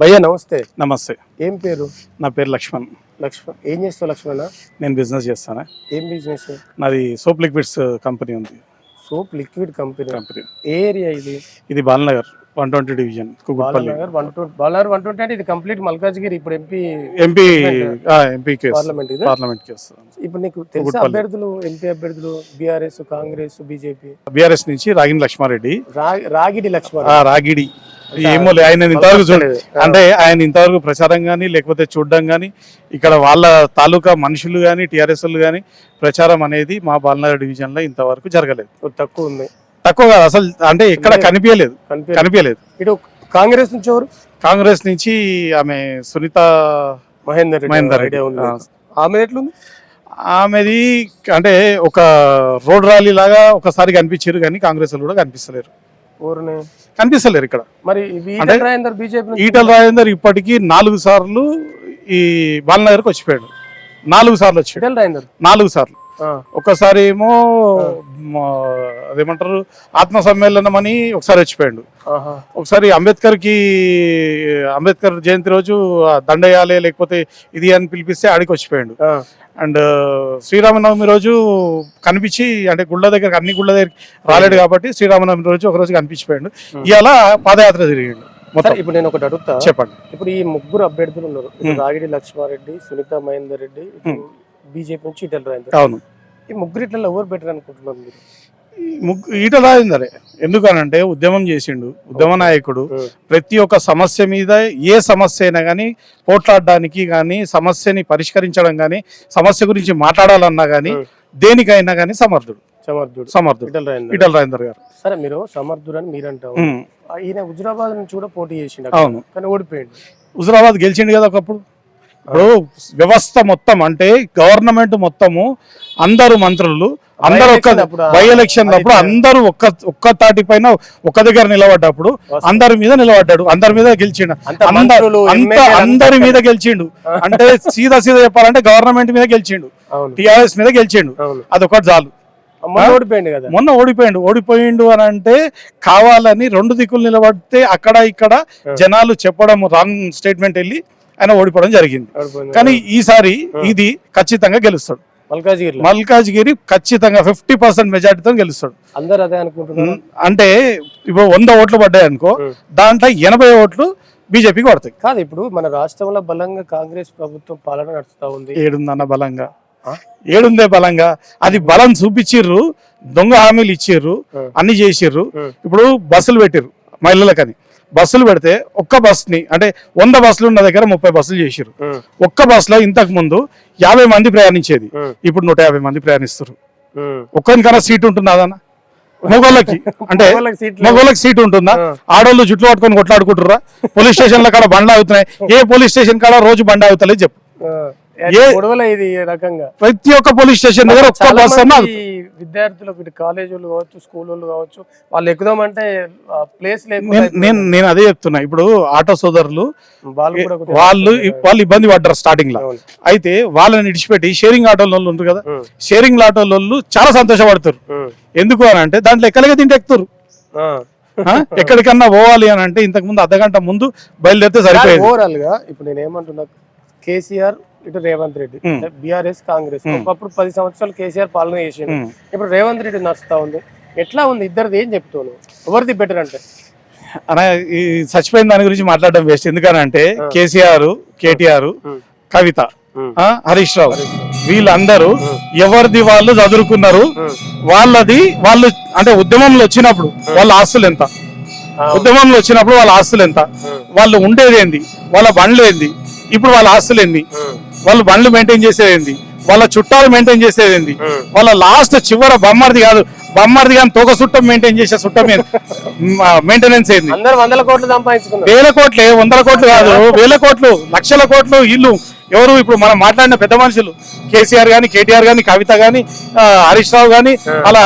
భయ్యా నమస్తే. నమస్తే. ఏం పేరు? నా పేరు లక్ష్మణ్. లక్ష్మణ్. ఏం చేస్తావు లక్ష్మణ? నేను బిజినెస్ చేస్తాను. ఏం బిజినెస్? నాది సోప్ లిక్విడ్స్ కంపెనీ ఉంది. Soap liquid company. కంపెనీ. ఏ ఏరియా ఇది? ఇది Balanagar one twenty division one Balanagar one twenty అంటే ఇది కంప్లీట్ మల్కాజ్గిరి ఇప్పుడు MP MP MP case. Parliament ఇది? Parliament case. ఇప్పుడు నీకు తెలుసా. అభ్యర్థులు ఎంపీ అభ్యర్థులు బీఆర్ఎస్ కాంగ్రెస్ బీజేపీ? బీఆర్ఎస్ నుంచి రాగిని లక్ష్మారెడ్డి. రాగిడి లక్ష్మణ్ ఆ రాగిడి. ఏమో ఆయన ఇంతవరకు చూడ లేదు. అంటే ఆయన ఇంతవరకు ప్రచారం కానీ లేకపోతే చూడడం కానీ ఇక్కడ వాళ్ళ తాలూకా మనుషులు కానీ టీఆర్ఎస్ కానీ ప్రచారం అనేది మా బాలనగర్ డివిజన్లో ఇంతవరకు జరగలేదు. తక్కువ ఉంది. తక్కువ కాదు అసలు అంటే ఎక్కడ కనిపించలేదు. కనిపి కనిపించలేదు. ఇటు కాంగ్రెస్ నుంచి ఎవరు? కాంగ్రెస్ నుంచి ఆమె సునీత మహేందర్ మహేందర్ రెడ్డి. ఆమె ఎట్లుంది? ఆమెది అంటే ఒక రోడ్ ర్యాలీ లాగా ఒకసారి కనిపించారు కానీ కాంగ్రెస్ కూడా కనిపిస్తలేరు. ఊరిని? కనిపిస్తలేరు ఇక్కడ. మరి బీజేపీ ఈటల రాజేందర్ ఇప్పటికీ నాలుగు సార్లు ఈ బాలనగర్కి వచ్చిపోయాడు. నాలుగు సార్లు వచ్చాడు. నాలుగు సార్లు. ఒకసారి ఏమో అదేమంటారు ఆత్మ సమ్మేళనం అని ఒకసారి వచ్చిపోయాడు. ఒకసారి అంబేద్కర్కి అంబేద్కర్ జయంతి రోజు దండయాలే లేకపోతే ఇది అని పిలిపిస్తే ఆడికి వచ్చిపోయాడు. అండ్ శ్రీరామనవమి రోజు కనిపించి అంటే గుళ్ళ దగ్గర అన్ని గుళ్ళ దగ్గర రాలేడు కాబట్టి శ్రీరామనవమి రోజు ఒక రోజు కనిపించిపోయాడు. ఇవాళ పాదయాత్ర తిరిగిండు మొత్తం. ఇప్పుడు నేను ఒకటి అడుగుతా. చెప్పండి. ఇప్పుడు ఈ ముగ్గురు అభ్యర్థులు ఉన్నారు. రాగిడి లక్ష్మారెడ్డి సునీత మహేందర్ రెడ్డి బీజేపీ నుంచి ఇటల్ రాజేందర్ అవును. ఈ ముగ్గురిట్లలో ఎవరు బెటర్ అనుకుంటున్నారు మీరు? ముగ్గు- ఈట రాజేందరే ఎందుకనంటే ఉద్యమం చేసిండు. ఉద్యమ నాయకుడు. ప్రతి ఒక్క సమస్య మీద ఏ సమస్య అయినా కానీ పోట్లాడడానికి కానీ సమస్యని పరిష్కరించడం కానీ సమస్య గురించి మాట్లాడాలన్నా కానీ. దేనికైనా కానీ సమర్థుడు. సమర్థుడు. సమర్థుడు. ఈటల రాజేందర్ గారు. సరే మీరు సమర్థుడు అని మీరు అంటారు ఈయన హుజురాబాద్ నుంచి కూడా పోటీ చేసిండు అవును. కానీ ఓడిపోయిండు. హుజరాబాద్ గెలిచిండు కదా ఒకప్పుడు? ఇప్పుడు వ్యవస్థ మొత్తం అంటే గవర్నమెంట్ మొత్తము అందరు మంత్రులు అందరు ఒక్క బై ఎలక్షన్ అప్పుడు అందరూ ఒక్క ఒక్క తాటి పైన ఒక్క దగ్గర నిలబడ్డప్పుడు అందరి మీద నిలబడ్డాడు అందరి మీద గెలిచిండు. అందరు మీద గెలిచిండు. అంటే సీదా సీదా చెప్పాలంటే గవర్నమెంట్ మీద గెలిచిండు. టిఆర్ఎస్ మీద గెలిచిండు. అదొకటి చాలు. అమ్మ ఓడిపోయిండు కదా. మొన్న ఓడిపోయిండు. ఓడిపోయిండు అని అంటే కావాలని రెండు దిక్కులు నిలబడితే అక్కడ ఇక్కడ జనాలు చెప్పడం రాంగ్ స్టేట్మెంట్ వెళ్ళి ఆయన ఓడిపోవడం జరిగింది. కానీ ఈసారి ఇది ఖచ్చితంగా గెలుస్తాడు. మల్కాజ్గిరిలో. మల్కాజ్గిరి ఖచ్చితంగా ఫిఫ్టీ పర్సెంట్ మెజార్టీతో గెలుస్తాడు. అందరు అదే అనుకుంటున్నారు? ఉమ్, అంటే ఇప్పుడు వంద ఓట్లు పడ్డాయి అనుకో. దాంట్లో ఎనభై ఓట్లు బీజేపీకి పడతాయి. కాదు ఇప్పుడు మన రాష్ట్రంలో బలంగా కాంగ్రెస్ ప్రభుత్వం పాలన నడుస్తా ఉంది. ఏడుందన్న బలంగా? ఏడుందే బలంగా. అది బలం చూపించిర్రు దొంగ హామీలు ఇచ్చిర్రు. అన్ని చేసిర్రు. ఇప్పుడు బస్సులు పెట్టిర్రు మహిళలకని. బస్సులు పెడితే ఒక్క బస్ని అంటే వంద బస్సులు ఉన్న దగ్గర ముప్పై బస్సులు చేసిర్రు. ఉమ్, ఒక్క బస్సులో ఇంతకు ముందు యాభై మంది ప్రయాణించేది. ఇప్పుడు నూట యాభై మంది ప్రయాణిస్తారు ఉమ్. ఒక్కరికైనా సీట్ ఉంటుందా అదన్న మొగోళ్ళకి. అంటే మగోళ్ళకి సీట్ ఉంటుందా. ఆడోళ్ళు జుట్లు పట్టుకొని కొట్లాడుకుంటుర్రా? పోలీస్ స్టేషన్ల కాడ బండ్లు అవుతున్నాయి ఏ పోలీస్ స్టేషన్ కాడ రోజు బండి అవుతలేదు చెప్పు. ఇది రకంగా. ప్రతి ఒక్క పోలీస్ స్టేషన్ దగ్గర ఒక్క బస్ విద్యార్థులకు ఇటు కాలేజీలు కావచ్చు స్కూల్ వాళ్ళు కావచ్చు వాళ్ళు ఎక్కుదామంటే ప్లేస్ నేను నేను నేను అదే చెప్తున్నా. ఇప్పుడు ఆటో సోదరులు వాళ్ళు వాళ్ళు వాళ్ళు ఇబ్బంది పడ్డారు స్టార్టింగ్లో. అయితే వాళ్ళని ఇడిచిపెట్టి షేరింగ్ ఆటోల వాళ్ళు ఉంటారు కదా షేరింగ్ ఆటోల వాళ్ళు చాలా సంతోషపడతారు. ఎందుకు అని అంటే దాంట్లో ఎక్కడికి తింటే ఎక్కుతారు? ఎక్కడికన్నా పోవాలి అని అంటే ఇంతకు ముందు అర్ధగంట ముందు బయలుదేరితే సరిపోయేది. ఓవరాల్గా ఇప్పుడు నేను ఏమంటున్నా కేసీఆర్ ఇటు రేవంత్ రెడ్డి. బీఆర్ఎస్ కాంగ్రెస్. ఒకప్పుడు పది సంవత్సరాలు కేసీఆర్ పాలన చేసిండు. ఉమ్. ఇప్పుడు రేవంత్ రెడ్డి నడుస్తా ఉంది. ఎట్లా ఉంది? ఇద్దరిది ఏం చెప్తాను ఎవరిది బెటర్ అంటే? అలా ఈ చచ్చిపోయిన దాని గురించి మాట్లాడడం వేస్ట్ ఎందుకనంటే కేసీఆర్ కేటీఆర్ కవిత హరీష్ రావు. వీళ్ళందరూ ఎవరిది వాళ్ళు చదువుకున్నారు. వాళ్ళది వాళ్ళు అంటే ఉద్యమంలో వచ్చినప్పుడు వాళ్ళ ఆస్తులు ఎంత? ఉద్యమంలో వచ్చినప్పుడు వాళ్ళ ఆస్తులు ఎంత? వాళ్ళు ఉండేది ఏంది? వాళ్ళ బండ్లు ఏంది? ఇప్పుడు వాళ్ళ ఆస్తులు ఏంది? వాళ్ళు బండ్లు మెయింటైన్ చేసేది ఏంది వాళ్ళ చుట్టాలు మెయింటైన్ చేసేది. వాళ్ళ లాస్ట్ చివర బొమ్మర్ది కాదు బొమ్మర్ది కానీ తోక సుట్టం మెయింటైన్ చేసే సుట్టం మెయింటెనెన్స్ ఏంది? అందరు వందల కోట్లు సంపాదించుకున్నారు. వేల కోట్లే వందల కోట్లు కాదు వేల కోట్లు లక్షల కోట్లు ఇల్లు. ఎవరు ఇప్పుడు మనం మాట్లాడిన పెద్ద మనుషులు కేసీఆర్ గాని కేటీఆర్ గాని కవిత గాని హరీష్ రావు గాని అలా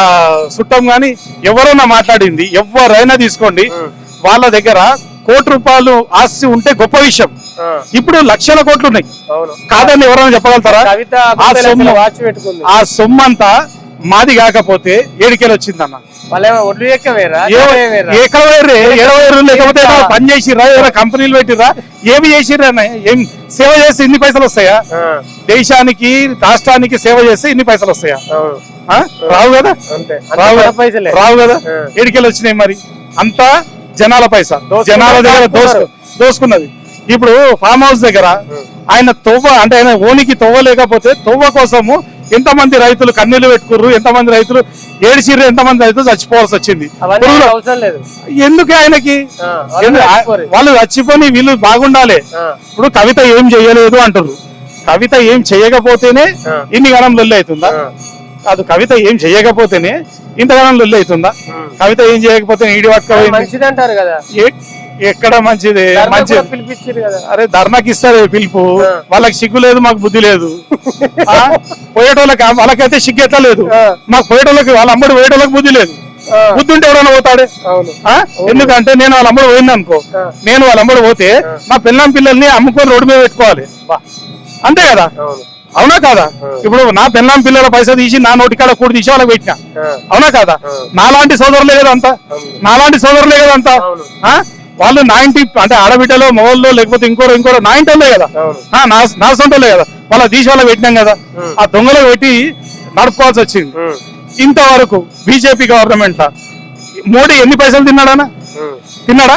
సుట్టం గాని ఎవరైనా మాట్లాడింది ఎవరైనా తీసుకోండి వాళ్ళ దగ్గర కోటి రూపాయలు ఆస్తి ఉంటే గొప్ప విషయం. ఇప్పుడు లక్షల కోట్లు ఉన్నాయి. కాదని ఎవరైనా చెప్పగలుగుతారా? ఆ సొమ్ము ఆ సొమ్ము అంతా మాది కాకపోతే ఏడికెళ్ళి వచ్చిందన్న. వాళ్ళేమో ఒడ్లు ఎక్కవేరా ఏ- ఎక్కడ పోయిర్రు? ఏడ పోయిర్రు? లేకపోతే పని ఏదైనా కంపెనీలు పెట్టిర్రా? ఏమి అన్న? ఏం సేవ చేస్తే ఇన్ని పైసలు వస్తాయా? దేశానికి రాష్ట్రానికి సేవ చేస్తే ఇన్ని పైసలు వస్తాయా? రావు కదా? రావు కదా? రావు కదా? ఆ. ఏడికెళ్ళి వచ్చినాయి మరి. అంతా జనాల పైసా. జనాల దగ్గర దోసు దోసుకున్నది. ఇప్పుడు ఫామ్ హౌస్ దగ్గర ఆయన తవ్వ అంటే ఆయన ఓనికి తవ్వ లేకపోతే తవ్వ కోసము ఎంతమంది రైతులు కన్నీళ్ళు పెట్టుకుర్రు ఎంతమంది రైతులు ఏడిసిర్రు ఎంతమంది రైతులు చచ్చిపోవాల్సి వచ్చింది. ఎందుకు ఆయనకి? వాళ్ళు చచ్చిపోని వీళ్ళు బాగుండాలి. ఇప్పుడు కవిత ఏం చేయలేదు అంటారు కవిత ఏం చేయకపోతేనే. ఇన్ని గణం లొల్లి అవుతుందా? అది కవిత ఏం చేయకపోతేనే ఇంతగానం లొల్లి అవుతుందా. కవిత ఏం చేయకపోతే ఈడి పట్టుకోవాలి మంచిది అంటారు కదా. ఎక్కడ మంచిది? కదా. అరే ధర్నాకి ఇస్తారు పిలుపు. వాళ్ళకి సిగ్గు లేదు మాకు బుద్ధి లేదు? పోయేటోళ్ళకి వాళ్ళకైతే సిగ్గు ఎట్లా లేదు. మాకు పోయేటోళ్ళకి వాళ్ళ అమ్మడు పోయేటోళ్ళకి బుద్ధి లేదు. బుద్ధి ఉంటే ఎవరైనా పోతాడే? ఎందుకంటే నేను వాళ్ళ అమ్మడు పోయింది అనుకో. నేను వాళ్ళ అమ్మడు పోతే నా పిల్లం పిల్లల్ని అమ్ముకొని రోడ్డు మీద పెట్టుకోవాలి. అంతే కదా? అవును కాదా? ఇప్పుడు నా పిల్లం పిల్లల పైసా తీసి నా నోటికాడ కూడి తీసి వాళ్ళకి పెట్టినా. అవునా కాదా. నాలాంటి సోదరులే కదా అంతా. నాలాంటి సోదరులే కదా అంతా? వాళ్ళు నా ఇంటి అంటే ఆడబిడ్డలో మొగల్లో లేకపోతే ఇంకోరు ఇంకోరు నా ఇంటోళ్ళే కదా? నా నా సొంతలే కదా? వాళ్ళ తీసి వాళ్ళకి పెట్టినాం కదా. ఆ. దొంగలకు పెట్టి నడుపుకోవాల్సి వచ్చింది. ఇంతవరకు బీజేపీ గవర్నమెంట్ మోడీ ఎన్ని పైసలు తిన్నాడానా తిన్నాడా?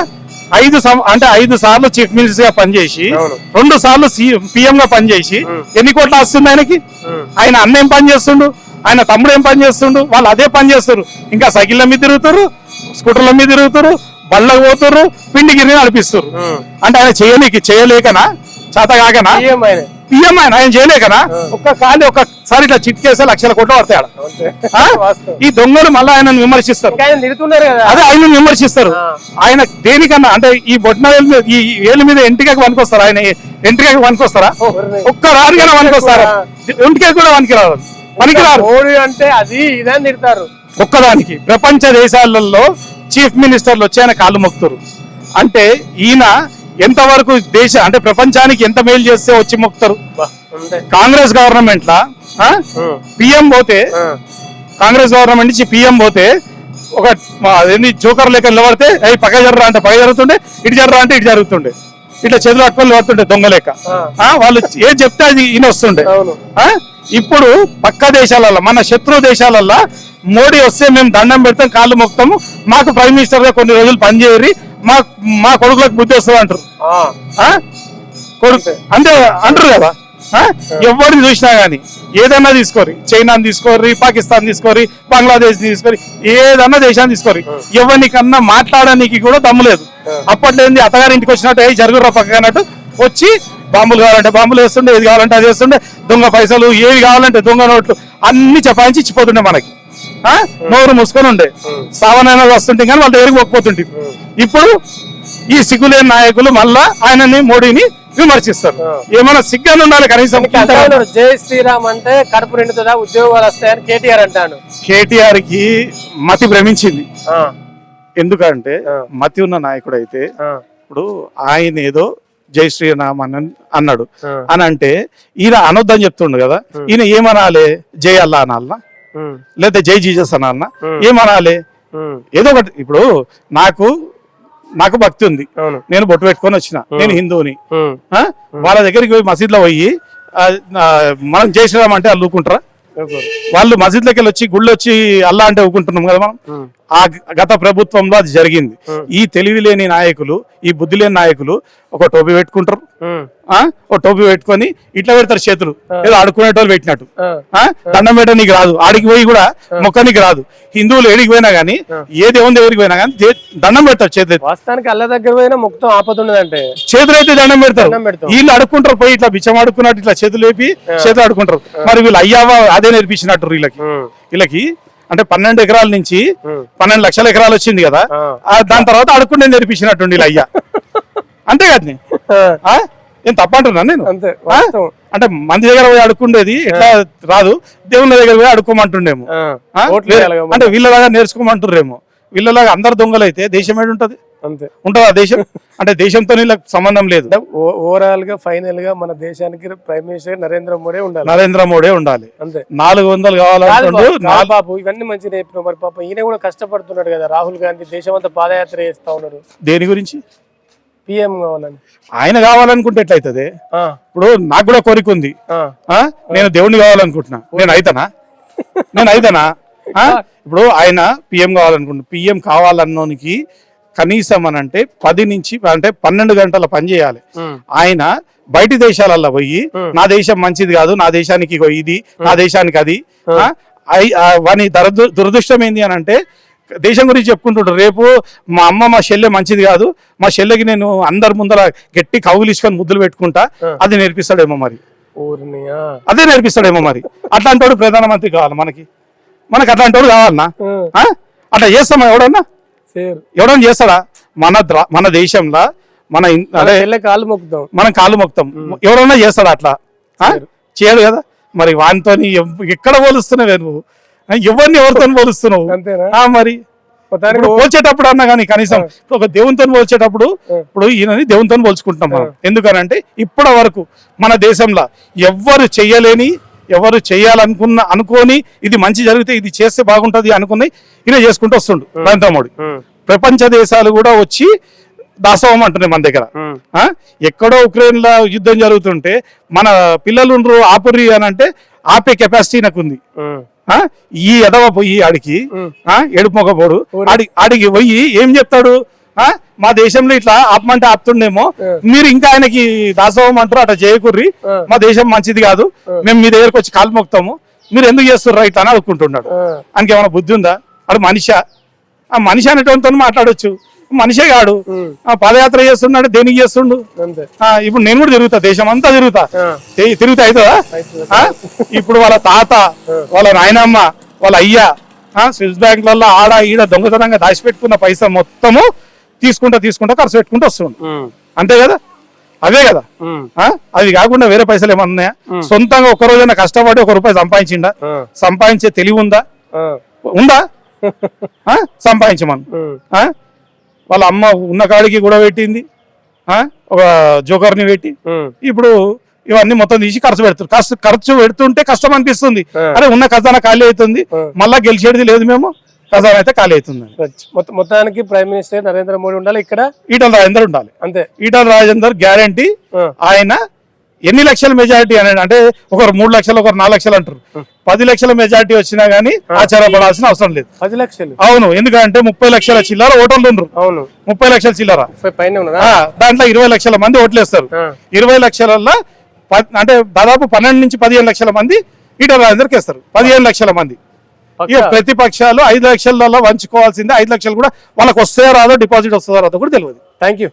ఐదు అంటే ఐదు సార్లు చీఫ్ మినిస్టర్గా పనిచేసి. రెండు సార్లు పిఎం గా పనిచేసి. ఎన్ని కోట్లు వస్తుంది ఆయనకి. ఆయన అన్న ఏం పని చేస్తుండు ఆయన తమ్ముడు ఏం పని చేస్తుండు వాళ్ళు అదే పని చేస్తారు ఇంకా సైకిళ్ళ మీద తిరుగుతారు స్కూటర్ల మీద తిరుగుతారు బళ్ళకు పోతారు పిండి గిరిని నడిపిస్తారు. అంటే ఆయన చేయనీకి చేయలేకనా చేత కాకనా సీఎం ఆయన పిఎం ఆయన ఆయన చేయలేకనా ఒక్క ఖాళీ ఒక్కసారి ఇట్లా చిట్కేస్తే లక్షల కోట్లు పడతాయి? వాస్తవం. ఈ దొంగలు మళ్ళీ విమర్శిస్తారు. ఆయన కదా? అదే ఆయన విమర్శిస్తారు. ఆయన దేనికన్నా అంటే ఈ బొట్న ఈ వేలు మీద ఎంటికకి వనుకొస్తారా ఆయన ఎంటికకి వనుకొస్తారా ఎవరిని? ఒక్క రానికైనా వనుకొస్తారా ఒంటికి కూడా వనికి రాదు పనికిరారు అంటే అది ఇదని తిడతారు. ఒక్కదానికి ప్రపంచ దేశాలలో చీఫ్ మినిస్టర్లు వచ్చి ఆయన కాళ్ళు మొక్కుతారు. అంటే ఈయన ఎంతవరకు దేశ అంటే ప్రపంచానికి ఎంత మేలు చేస్తే వచ్చి మొక్కుతారు? కాంగ్రెస్ గవర్నమెంట్ లా పిఎం పోతే కాంగ్రెస్ గవర్నమెంట్ నుంచి పిఎం పోతే ఒక జోకర్ లెక్క నిలబడితే అవి పక్క జర్రా అంటే పక్క జరుగుతుండే ఇటు జర్రా అంటే ఇటు జరుగుతుండే. ఇట్లా చేతులు పట్టుకొని నిలబడుతుండే దొంగ లెక్క వాళ్ళు ఏది చెప్తే అది ఈయన వస్తుండే? ఇప్పుడు పక్క దేశాలలో మన శత్రు దేశాలలో మోడీ వస్తే మేము దండం పెడతాం కాళ్ళు మొక్తాము మాకు ప్రైమ్ మినిస్టర్గా కొన్ని రోజులు పనిచేయరి మా మా కొడుకులకు బుద్ధి వస్తుంది అంటారు? కొడుకు అంతే. అంటారు కదా? ఎవరిని చూసినా గానీ ఏదన్నా తీసుకోరి చైనా తీసుకోరి పాకిస్తాన్ తీసుకోరి బంగ్లాదేశ్ తీసుకోరి ఏదన్నా దేశాన్ని తీసుకోరి ఎవరికన్నా మాట్లాడడానికి కూడా దమ్ము లేదు. అప్పట్లో ఏంది అత్తగారి ఇంటికి వచ్చినట్టు ఏ జరుగురా పక్క అన్నట్టు వచ్చి బాంబులు కావాలంటే బాంబులు వేస్తుండే ఏది కావాలంటే అది వేస్తుండే దొంగ పైసలు ఏవి కావాలంటే దొంగ నోట్లు అన్ని చపాయించి ఇచ్చిపోతుండే మనకి? నోరు మూసుకొని ఉండే. సావనైనా వస్తుంటే కానీ వాళ్ళ దగ్గరికి పోకపోతుంటే. ఇప్పుడు ఈ సిగ్గులేని నాయకులు మళ్ళా ఆయనని మోడీని విమర్శిస్తారు. ఏమైనా సిగ్గని ఉండాలి కనీసం? జై శ్రీరామ్ అంటే కడుపు నిండుతుందా ఉద్యోగాలు వస్తాయని కేటీఆర్ అంటాడు. కేటీఆర్కి మతి భ్రమించింది. ఎందుకంటే. మతి ఉన్న నాయకుడు అయితే ఇప్పుడు ఆయన ఏదో జై శ్రీరామ్ అని అన్నాడు. అని అంటే ఈయన అనొద్దని చెప్తుండు కదా. ఈయన ఏమనాలి? జై అల్లా అనాలనా? లేదా జై జీసస్ అనాలనా Hmm. ఏమనాలి? ఏదో ఒకటి ఇప్పుడు నాకు నాకు భక్తి ఉంది. నేను బొట్టు పెట్టుకొని వచ్చిన. నేను హిందువుని? వాళ్ళ దగ్గరికి పోయి మసీద్లో పోయి మనం జై శ్రీరామ్ అంటే వాళ్ళు ఊకుంటారా ఓకే. వాళ్ళు మసీద్లోకి వెళ్ళి వచ్చి గుళ్ళు వచ్చి అల్లా అంటే ఊకుంటున్నాం కదా మనం. ఆ గత ప్రభుత్వంలో అది జరిగింది. ఈ తెలివి లేని నాయకులు ఈ బుద్ధి లేని నాయకులు ఒక టోపీ పెట్టుకుంటారు. ఒక టోపీ పెట్టుకొని ఇట్లా పెడతారు చేతులు. ఏదో ఆడుకునేటోళ్ళు పెట్టినట్టు. దండం పెట్ట నీకు రాదు. ఆడికి పోయి కూడా మొక్క నీకు రాదు. హిందువులు ఏడికి పోయినా గానీ ఏ దేవుని దగ్గరికి పోయినా గానీ దే- దండం పెడతారు చేతులు. వాస్తవానికి అల్ల దగ్గర పోయినా మొత్తం ఆపదున్నదంటే చేతులు అయితే దండం పెడతారు. వీళ్ళు అడుక్కుంటారు పోయి ఇట్లా బిచ్చం ఆడుకున్నట్టు ఇట్లా చేతులు లేపి చేతులు ఆడుకుంటారు. మరి వీళ్ళు అయ్యావా? అదే నేర్పించినట్టు వీళ్ళకి. వీళ్ళకి అంటే పన్నెండు ఎకరాల నుంచి పన్నెండు లక్షల ఎకరాలు వచ్చింది కదా. దాని తర్వాత అడుక్కుంటే నేర్పించినట్టు వీళ్ళు అయ్యా. అంతే కదా? ఏం తప్పంటున్నా నేను. అంటే మంది దగ్గర పోయి అడుక్కుండేది ఎట్లా రాదు. దేవుళ్ళ దగ్గర పోయి అడుక్కోమంటుండేమో. అంటే వీళ్ళలాగా నేర్చుకోమంటుర్రేమో వీళ్ళలాగా అందరు దొంగలు అయితే దేశం ఏడు ఉంటది అంతే. ఉంటుందా దేశం? అంటే దేశంతో వీళ్ళకి సంబంధం లేదు. ఓవరాల్గా ఫైనల్గా మన దేశానికి ప్రైమ్ మినిస్టర్ నరేంద్ర మోడీ ఉండాలి. నరేంద్ర మోడీ ఉండాలి. అంతే. నాలుగు వందలు కావాలంటుండు బాబు, ఇవన్నీ మంచి నేర్పిన మరి పాప. ఈయన కూడా కష్టపడుతున్నాడు కదా రాహుల్ గాంధీ దేశం అంతా పాదయాత్ర చేస్తా ఉన్నాడు. దేని గురించి? పిఎం కావాలని. ఆయన కావాలనుకుంటే ఎట్లయితది? ఇప్పుడు నాకు కూడా కోరిక ఉంది? నేను దేవుణ్ణి కావాలనుకుంటున్నా. నేను అయితనా? నేను అయితనా? ఇప్పుడు ఆయన పిఎం కావాలనుకుంటున్నా. పిఎం కావాలన్నోనికి కనీసం అని అంటే పది నుంచి అంటే పన్నెండు గంటల పని చేయాలి. ఆయన బయటి దేశాలలో పోయి నా దేశం మంచిది కాదు నా దేశానికి ఇది నా దేశానికి అది. వాని దరదు దురదృష్టం ఏంది అని అంటే దేశం గురించి చెప్పుకుంటుంటారు రేపు మా అమ్మ మా చెల్లె మంచిది కాదు మా చెల్లెకి నేను అందరి ముందర గట్టి కవులిసుకొని ముద్దులు పెట్టుకుంటా అది నేర్పిస్తాడేమో మరి. అదే నేర్పిస్తాడేమో మరి. అట్లాంటి వాడు ప్రధానమంత్రి కావాలి మనకి. మనకి అట్లాంటి వాడు కావాలన్నా? అట్లా చేస్తామా ఎవడన్నా? ఎవడన్నా చేస్తాడా? మన ద్ర- మన దేశంలో? మన అదే కాలు మొక్కుదాం మనం కాళ్ళు మొక్తాం ఎవరన్నా చేస్తాడా అట్లా? చేయడు. కదా. మరి వానితో ఎక్కడ పోలుస్తున్నావే నువ్వు? ఎవరిని ఎవరితో పోలుస్తున్నావు? మరి. పోల్చేటప్పుడు అన్నా కానీ కనీసం ఇప్పుడు ఒక దేవునితో పోల్చేటప్పుడు ఇప్పుడు ఈయనని దేవునితో పోల్చుకుంటాం మనం. ఎందుకనంటే ఇప్పటి వరకు మన దేశంలో ఎవ్వరు చెయ్యలేని ఎవరు చేయాలనుకున్న అనుకోని ఇది మంచి జరిగితే ఇది చేస్తే బాగుంటది అనుకుని ఈయన చేసుకుంటూ వస్తుండు నరేంద్ర మోడీ ప్రపంచ దేశాలు కూడా వచ్చి దాసోహం అంటున్నాయి మన దగ్గర? ఎక్కడో ఉక్రెయిన్లో యుద్ధం జరుగుతుంటే మన పిల్లలు ఆపుర్రి అని అంటే ఆపే కెపాసిటీ నాకు ఉంది ఉమ్, ఆ? ఈ ఎదవ పోయి ఆడికి ఎడుపు ఆడి ఆడికి పోయి ఏం చెప్తాడు? మా దేశంలో ఇట్లా ఆపమంటే ఆపుతుండేమో. మీరు ఇంకా ఆయనకి దాసోహం అంటారు అట్లా చేయకుర్రి. మా దేశం మంచిది కాదు. మేము మీ దగ్గరకు వచ్చి కాలు మొక్తాము మీరు ఎందుకు చేస్తుర్రా ఇట్లా అని అనుకుంటున్నాడు. ఆయనకి ఏమైనా బుద్ధి ఉందా? వాడు మనిషి. ఆ మనిషి అనేటోనితో మాట్లాడొచ్చు. మనిషే కాడు. ఆ. పాదయాత్ర చేస్తున్నాడు దేనికి చేస్తుండు? ఇప్పుడు నేను కూడా తిరుగుతా దేశం అంతా తిరుగుతా. తిరిగితే అవుతుందా? ఇప్పుడు వాళ్ళ తాత వాళ్ళ నాయనమ్మ వాళ్ళ అయ్య ఆ, స్విస్ బ్యాంక్లలో ఆడ ఈడ దొంగతనంగా దాచిపెట్టుకున్న పైసా మొత్తము తీసుకుంటా తీసుకుంటా ఖర్చు పెట్టుకుంటూ వస్తుండు. ఉమ్, అంతే కదా? అవే కదా? అవి కాకుండా వేరే పైసలు ఏమన్నా ఉన్నాయా? సొంతంగా ఒక రోజైనా కష్టపడి ఒక రూపాయి సంపాదించిండా? సంపాదించే తెలివి ఉందా? ఉందా? సంపాదించమను? వాళ్ళ అమ్మ ఉన్న కాడికి కూడా పెట్టింది. ఆ? ఒక జోకర్ని పెట్టి. ఇప్పుడు ఇవన్నీ మొత్తం తీసి ఖర్చు పెడుతుంది ఖర్చు ఖర్చు పెడుతుంటే కష్టం అనిపిస్తుంది. అరే ఉన్న ఖజానా ఖాళీ అవుతుంది. మళ్ళా గెలిచేది లేదు మేము. ఖజానా అయితే ఖాళీ అవుతుంది మొత్త- మొత్తానికి ప్రైమ్ మినిస్టర్ నరేంద్ర మోడీ ఉండాలి ఇక్కడ. ఈటల రాజేందర్ ఉండాలి. అంతే. ఈటల రాజేందర్ గ్యారంటీ ఆయన ఎన్ని లక్షల మెజారిటీ అని అంటే ఒకరు మూడు లక్షలు ఒకరు నాలుగు లక్షలు అంటారు. పది లక్షల మెజారిటీ వచ్చినా గానీ ఆశ్చర్యపడాల్సిన అవసరం లేదు. పది లక్షలు. అవును ఎందుకంటే ముప్పై లక్షల చిల్లర ఓటర్లు ఉండరు. అవును. ముప్పై లక్షల చిల్లర. దాంట్లో ఇరవై లక్షల మంది ఓట్లేస్తారు ఇరవై లక్షలలో అంటే దాదాపు పన్నెండు నుంచి పదిహేను లక్షల మంది ఈటల రాజేందర్కి వేస్తారు. పదిహేను లక్షల మంది. ఇక. ప్రతిపక్షాలు ఐదు లక్షలలో వంచుకోవాల్సిందే. ఐదు లక్షలు కూడా వాళ్ళకి వస్తాయో రాదో డిపాజిట్ వస్తుందో రాదో కూడా తెలియదు. Thank you